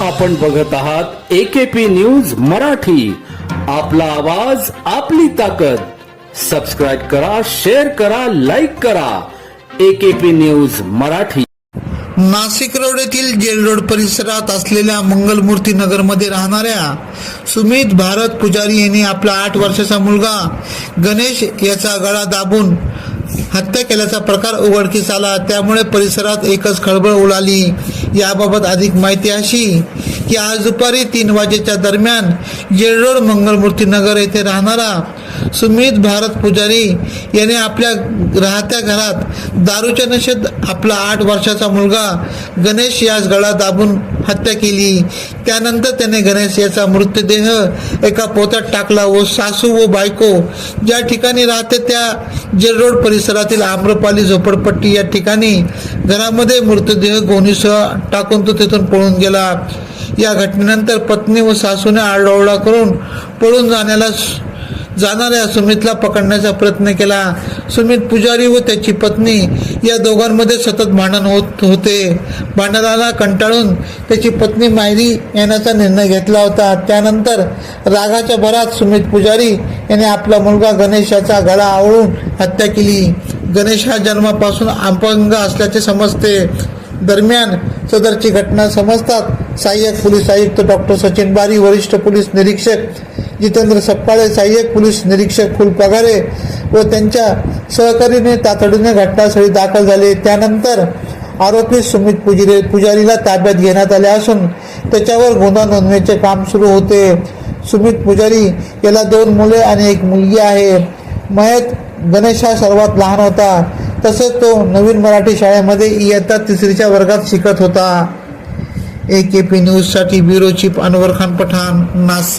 आपण बघत आहात एकेपी न्यूज मराठी. आपला आवाज आपली ताकद. सबस्क्राईब करा शेअर करा लाईक करा. AKP news Marathi. Nashik road येथील जेल रोड परिसरात असलेल्या मंगलमूर्ती नगरमध्ये राहणाऱ्या सुमित भारत पुजारी यांनी आपला आठ वर्षाचा मुलगा गणेश याचा गळा दाबून हत्या केल्याचा प्रकार उघडकीस आला त्यामुळे परिसरात एकच खळबळ उडाली. याबाबत अधिक माहिती अशी की आज दुपारी तीन वाजेच्या दरम्यान जेल मंगलमूर्ती नगर येथे राहणारा सुमित भारत पुजारी याने आपल्या राहत्या घरात दारूच्या नशेत आपला आठ वर्षाचा मुलगा गणेश यास गळा दाबून हत्या केली. त्यानंतर त्याने गणेश याचा मृतदेह एका पोत्यात टाकला व सासू व बायको ज्या ठिकाणी राहते त्या जेरोड परिसरातील आम्रपाली झोपडपट्टी या ठिकाणी घरामध्ये मृतदेह गोणीसह टाकून तो तिथून पळून गेला. या घटनेनंतर पत्नी व सासूने आरडाओरडा करून पळून जाण्याला जाणाऱ्या सुमितला पकडण्याचा प्रयत्न केला. सुमित पुजारी व त्याची पत्नी या दोघांमध्ये सतत भांडण होत होते. भांडणाला कंटाळून त्याची पत्नी मायरी येण्याचा निर्णय घेतला होता. त्यानंतर रागाच्या भरात सुमित पुजारी याने आपला मुलगा गणेश याचा गळा आवळून हत्या केली. गणेश हा जन्मापासून अपंग असल्याचे समजते. दरम्यान सदरची घटना समजतात. सहाय्यक पोलीस आयुक्त डॉक्टर सचिन बारी वरिष्ठ पोलीस निरीक्षक जितेंद्र सप्पाळे सहाय्यक पोलीस निरीक्षक फुलपगारे व त्यांच्या सहकारीने तातडीने घटनास्थळी दाखल झाले. त्यानंतर आरोपी सुमित पुजारी पुजारीला ताब्यात घेण्यात आले असून त्याच्यावर गुन्हा नोंदवण्याचे काम सुरू होते. सुमित पुजारी याला दोन मुले आणि एक मुलगी आहे. मयत गणेश हा सर्वात लहान होता. तसंच तो नवीन मराठी शाळेमध्ये इयत्ता तिसरीच्या वर्गात शिकत होता. ए के पी न्यूजसाठी ब्युरो चीफ अनवर खान पठाण नाशिक.